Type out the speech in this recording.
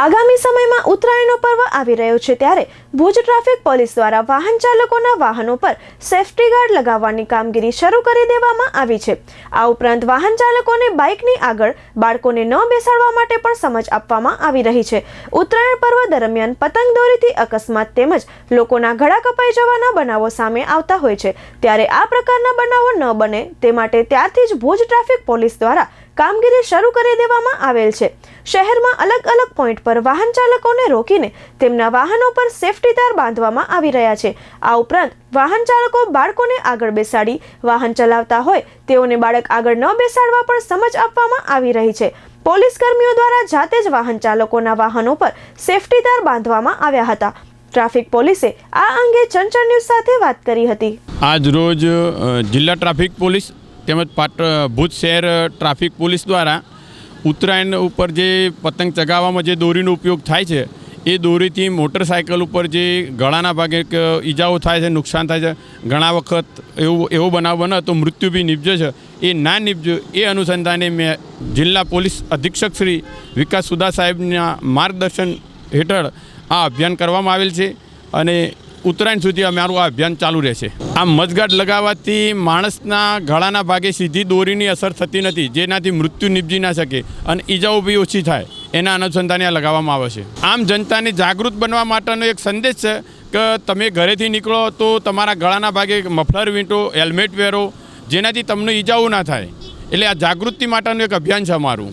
આગામી સમયમાં ઉત્તરાયણનો પર્વ આવી રહ્યો છે ત્યારે ભુજ ટ્રાફિક પોલીસ દ્વારા વાહન ચાલકોના વાહનો પર સેફટી ગાર્ડ લગાવવાની કામગીરી શરૂ કરી દેવામાં આવી છે. આ ઉપરાંત વાહન ચાલકોને બાઇકની આગળ બાળકોને ન બેસાડવા માટે પણ સમજ આપવામાં આવી રહી છે. ઉત્તરાયણ પર્વ દરમિયાન પતંગ દોરીથી અકસ્માત તેમજ લોકોના ઘડા કપાઈ જવાના બનાવો સામે આવતા હોય છે. ત્યારે આ પ્રકારના બનાવો ન બને તે માટે ત્યારથી જ ભુજ ટ્રાફિક પોલીસ દ્વારા કામગીરી શરૂ કરી દેવામાં આવેલ છે. શહેરમાં અલગ અલગ પોઈન્ટ પર વાહન ચાલકોને રોકીને તેમના વાહનો પર સેફટી તાર બાંધવામાં આવી રહ્યા છે. આ ઉપરાંત વાહન ચાલકો બાળકોને આગળ બેસાડી વાહન ચલાવતા હોય તેઓને બાળક આગળ ન બેસાડવા પણ સમજ આપવામાં આવી રહી છે. પોલીસ કર્મીઓ દ્વારા જાતે જ વાહન ચાલકોના વાહનો પર સેફટી તાર બાંધવામાં આવ્યા હતા. ટ્રાફિક પોલીસે આ અંગે ચંચળ ન્યૂઝ સાથે વાત કરી હતી. આજ રોજ જિલ્લા ટ્રાફિક પોલીસ તેમજ પાટ, ભુજ શહેર ટ્રાફિક પોલીસ દ્વારા ઉત્તરાયણ ઉપર જે પતંગ ચગાવવામાં જે દોરીનો ઉપયોગ થાય છે, એ દોરીથી મોટરસાયકલ ઉપર જે ગળાના ભાગે ઈજાઓ થાય છે, નુકસાન થાય છે, ઘણા વખત એવું, એવો બનાવ બને તો મૃત્યુ બી નિપજે છે. એ ના નિપજો, એ અનુસંધાને મેં જિલ્લા પોલીસ અધિક્ષક શ્રી વિકાસ સુદા સાહેબના માર્ગદર્શન હેઠળ આ અભિયાન કરવામાં આવેલ છે અને ઉત્તરાયણ સુધી અમારું આ અભિયાન ચાલુ રહેશે. આ મધગાટ લગાવવાથી માણસના ગળાના ભાગે સીધી દોરીની અસર થતી નથી, જેનાથી મૃત્યુ નિપજી ના શકે અને ઈજાઓ બી ઓછી થાય, એના અનુસંધાને આ લગાવવામાં આવે છે. આમ જનતાને જાગૃત બનવા માટેનો એક સંદેશ છે કે તમે ઘરેથી નીકળો તો તમારા ગળાના ભાગે મફલર વીંટો, હેલ્મેટ પહેરો, જેનાથી તમને ઈજાઓ ના થાય. એટલે આ જાગૃતિ માટેનું એક અભિયાન છે અમારું.